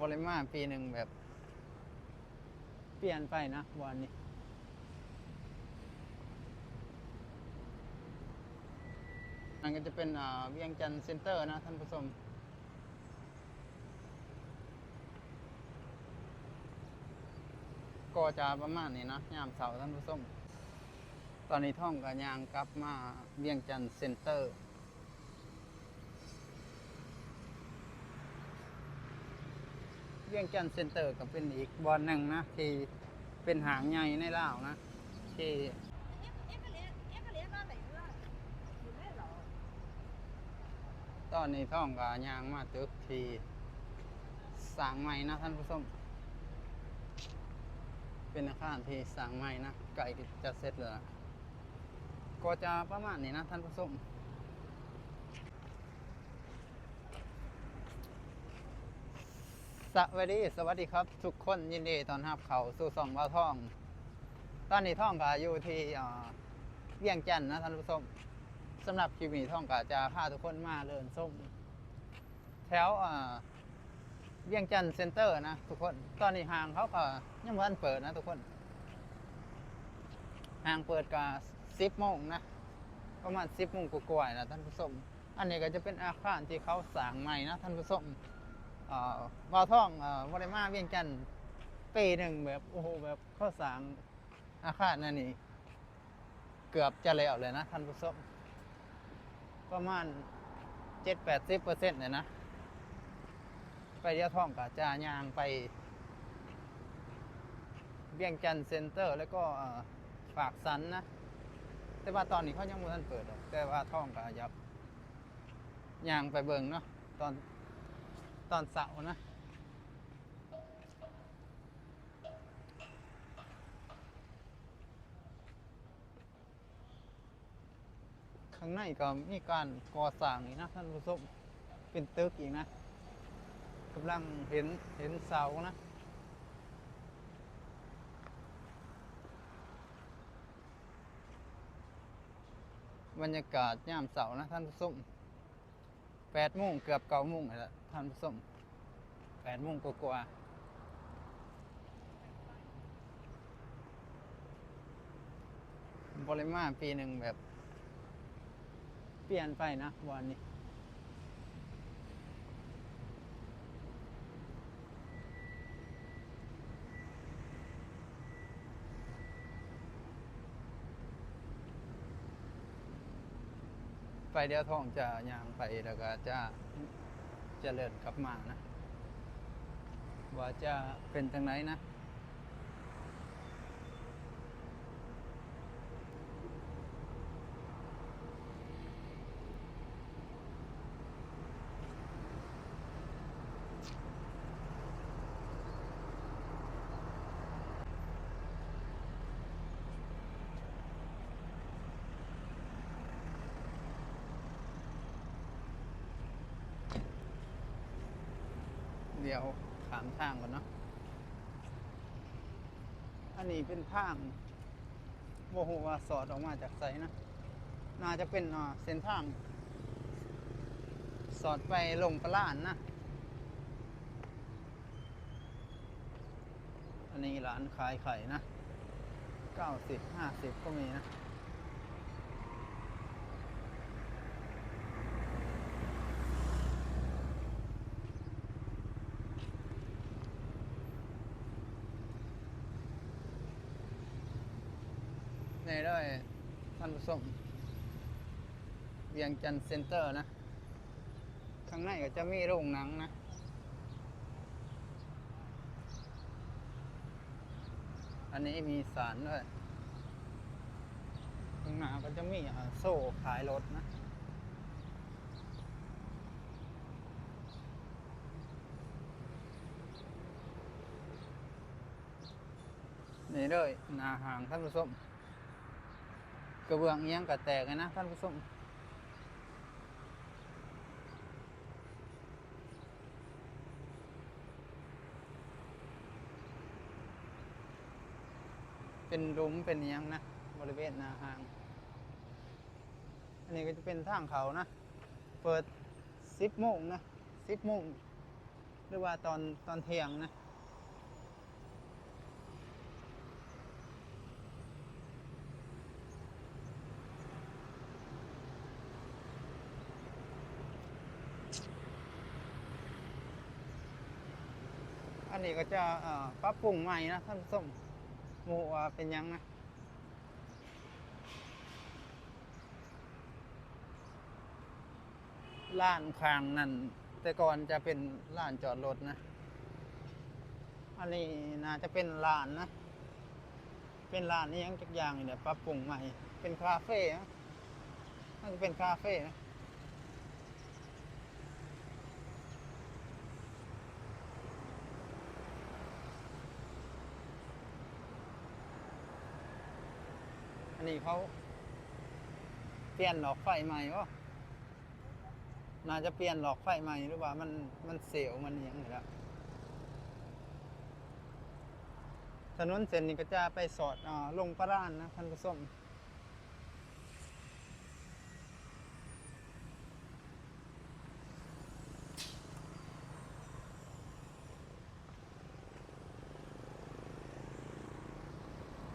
บริมาปีหนึ่งแบบ เปลี่ยนไปนะวันนี้ นั่นก็จะเป็นอ่าเวียงจันทร์เซ็นเตอร์นะท่านผู้ชมก็จะประมาณนี้นะยามเสาร์ท่านผู้ชม ตอนนี้ท่องกับยางกลับมาเวียงจันทร์เซ็นเตอร์ เวียงจันทร์เซ็นเตอร์ก็เป็นอีกบอลหนึ่งนะที่เป็นหางใหญ่ในลาวนะที่ตอนนี้ท่องกับยางมาตึกทีสั่งใหม่นะท่านผู้ชมเป็นอาคารที่สั่งใหม่นะไก่จะเสร็จแล้วก็จะประมาณนี้นะท่านผู้ชม สวัสดีสวัสดีครับ ทุกคนยินดีตอนรับเขาสู่สองบ่าท่อง ตอนนี้ท่องก็อยู่ที่เวียงจันทน์นะท่านผู้ชมสำหรับคลิปนี้ท่องก็จะพาทุกคนมาเดินส้มแถวเวียงจันทน์เซ็นเตอร์นะทุกคน ตอนนี้ห้างเขาก็ยังไม่ทันเปิดนะทุกคนห้างเปิดก็สิบโมงนะประมาณสิบโมงกว่าๆนะท่านผู้ชมอันนี้ก็จะเป็นอาคารที่เขาสร้างใหม่นะท่านผู้ชม วาวท่องเอ่อวอลมาเวียงจันทน์ปีหนึ่งแบบโอ้โหแบบข้อสางอาคารนั่นนี่เกือบจะแล้วเลยนะท่านผู้ชมประมาณเจ็ดแปดสิบเปอร์เซ็นต์เลยนะ ไปเดียวท่องกับจายางไป เวียงจันทน์เซ็นเตอร์ แล้วก็ฝากสันนะ แต่ว่าตอนนี้เขายังไม่ทันเปิด แต่ว่าท่องกับยับยางไปเบิ่งเนาะตอน ตอนเสาร์นะข้างในก็มีการก่อสร้างอีกนะท่านผู้ชมเป็นตึกอีกนะกำลังเห็นเห็นเสานะบรรยากาศยามเสาร์นะท่านผู้ชม แปดโมงเกือบเก้าโมงแล้วท่านผู้ชมแปดโมงกว่าๆบริมาปีหนึ่งแบบ เปลี่ยนไปนะวันนี้ ไปเดียวทองจะยางไปแล้วก็จะเจะเลินกลับมานะ ว่าจะเป็นทางไหนนะ เดียวขามทางก่อนเนาะ อันนี้เป็นทางโมโหว่าสอดออกมาจากไสนะ น่าจะเป็นเส้นทาง สอดไปลงประลานนะ อันนี้ร้านขายไข่นะเก้าสิบห้าสิบก็มีนะ ในด้วยท่านผู้ชมเวียงจันทร์เซ็นเตอร์นะ ข้างในก็จะมีโรงหนังนะอันนี้มีสารด้วยข้างหน้าก็จะมีโซ่ขายรถนะ นี่เลยหนาหางท่านผู้ชม กระเบื้องเอียงกระแตกนะท่านผู้ชมเป็นหลุมเป็นเอียงนะ บริเวณหนาหาง อันนี้ก็จะเป็นทางเขานะ เปิดสิบโมงนะสิบโมงหรือว่าตอนตอนเที่ยงนะ นนี้ก็จะปรับปรุงใหม่นะท่านผู้ชมหมูเป็นยังนะล้านคางนั่น แต่ก่อนจะเป็นล้านจอดรถนะ อันนี้น่าจะเป็นร้านนะ เป็นร้านนี้ยังจักอย่างอยู่เนี่ยปรับปรุงใหม่ เป็นคาเฟ่นะน่าจะเป็นคาเฟ่นะ นนี้เขาเปลี่ยนหลอกไฟใหม่วะน่าจะเปลี่ยนหลอกไฟใหม่หรือว่ามันมันเสียวมันยังไงละถนนเส้นนี้ก็จะไปสอดอลงประรานนะท่านผู้ชม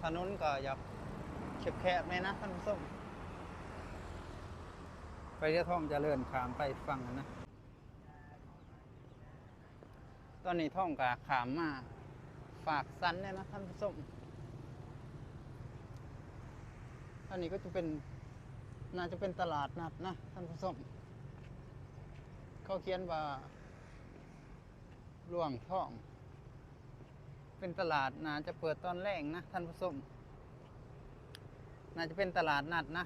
ถนนก็อยาก แคบๆเลยนะท่านผู้ชมไปเที่ท่องจะเลื่อนขามไปฟังนะ ตอนนี้ท่องกะขามมา ฝากสันเนี่ยนะท่านผู้ชมอันนี้ก็จะเป็นน่าจะเป็นตลาดนัดนะท่านผู้ชมเขาเขียนว่าหลวงท่อง เป็นตลาดน่าจะเปิดตอนแรกนะท่านผู้ชม น่าจะเป็นตลาดนัดนะ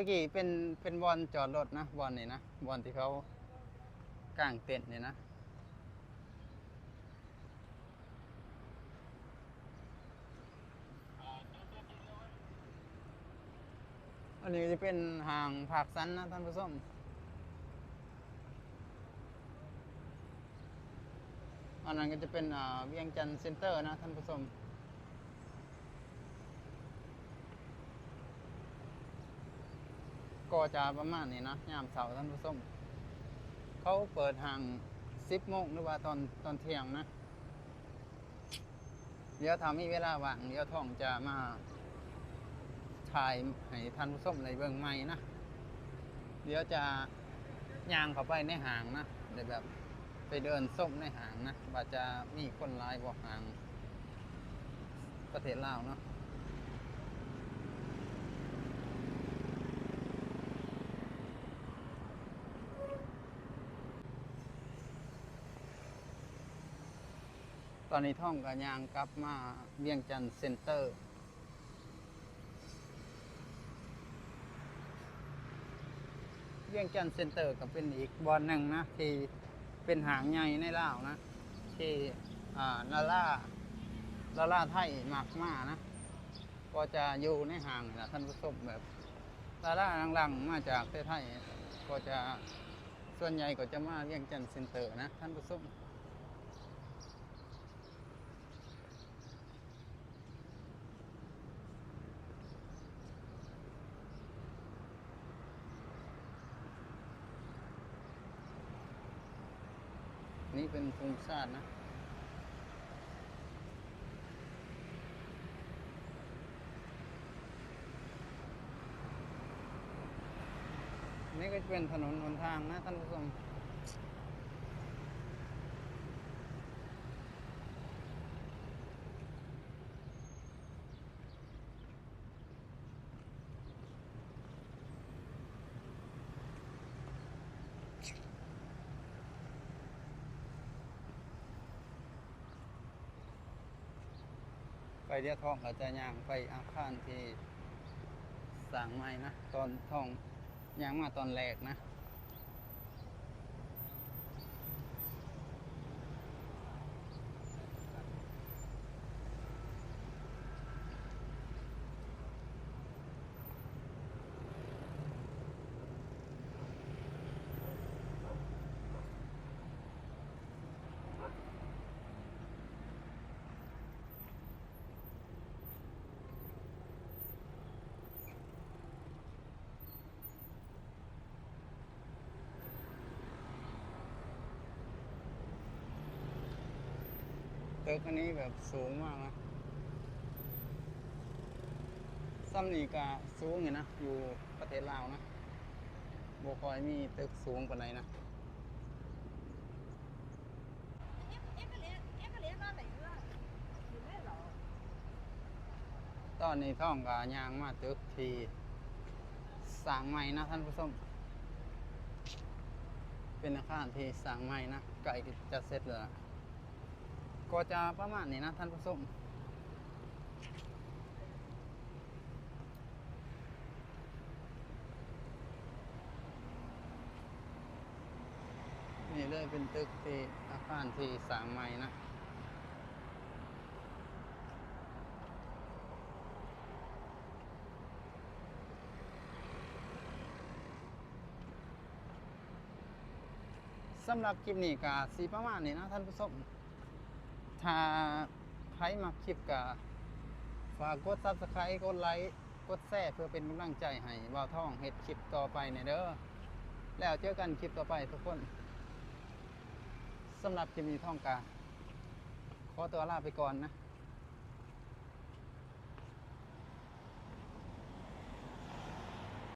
ะกี้เป็นเป็นบอลจอดรถนะบอลนี่นะบอลที่เขากางเต็นท์เนี่ยนะอันนี้จะเป็นห่างผักสันนะท่านผู้ชมอันนั้นก็จะเป็นอ่าเวียงจันทร์เซ็นเตอร์นะท่านผู้ชม ก็จะประมาณนี้นะยามเสาร์ท่านผู้ชมเขาเปิดห่างสิบโมงหรือว่าตอนตอนเที่ยงนะ เดี๋ยวทำให้เวลาว่างเดี๋ยวท่องจะมาถ่ายให้ท่านผู้ชมในเบื้องใหม่นะ เดี๋ยวจะย่างเข้าไปในห่างนะเดี๋ยวแบบไปเดินส้มในห่างนะว่าจะมีคนร้ายบอกห่างประเทศลาวเนาะ ตอนนี้ท่องกับยางกลับมาเวียงจันเซ็นเตอร์เวียงจันเซ็นเตอร์ก็เป็นอีกบอลหนึ่งนะที่เป็นหางใหญ่ในลาวนะ ที่อ่าลาล่าลาล่าไทยมากมานะ ก็จะอยู่ในหางนะท่านผู้ชมแบบลาล่าลังๆมาจากประเทศไทย ก็จะส่วนใหญ่ก็จะมาเวียงจันเซ็นเตอร์นะท่านผู้ชม เป็นโครงสร้างนะนี่ก็จะเป็นถนนหนทางนะท่านผู้ชม ไปเดียวทองก็จะย่างไปอาคารที่สั่งใหม่นะ ตอนทองย่างมาตอนแรกนะ ตึกอันนี้แบบสูงมากนะซ้ำนี่ก็สูงอยู่นะ อยู่ประเทศลาวนะบคอยมีตึกสูงกว่าไหนนะตอนนี้ท่องกับยางมาตึกทีสร้างใหม่นะท่านผู้ชมเป็นอาคารที่สร้างใหม่นะไก่จะเสร็จแล้ว ก็จะประมาณนี้นะท่านผู้ชมนี่เลยเป็นตึกที่อาคารที่สางใหม่นะสำหรับคลิปนี้ก็สีประมาณนี้นะท่านผู้ชม ถ้าใครมาคลิปก็ฝากกด subscribe กดไลค์กดแชร์เพื่อเป็นกำลังใจให้บ่าวท่องเฮ็ดคลิปต่อไปในเด้อแล้วเจอกันคลิปต่อไปทุกคนสำหรับคลิปนี้ท่องกาขอตัวลาไปก่อนนะ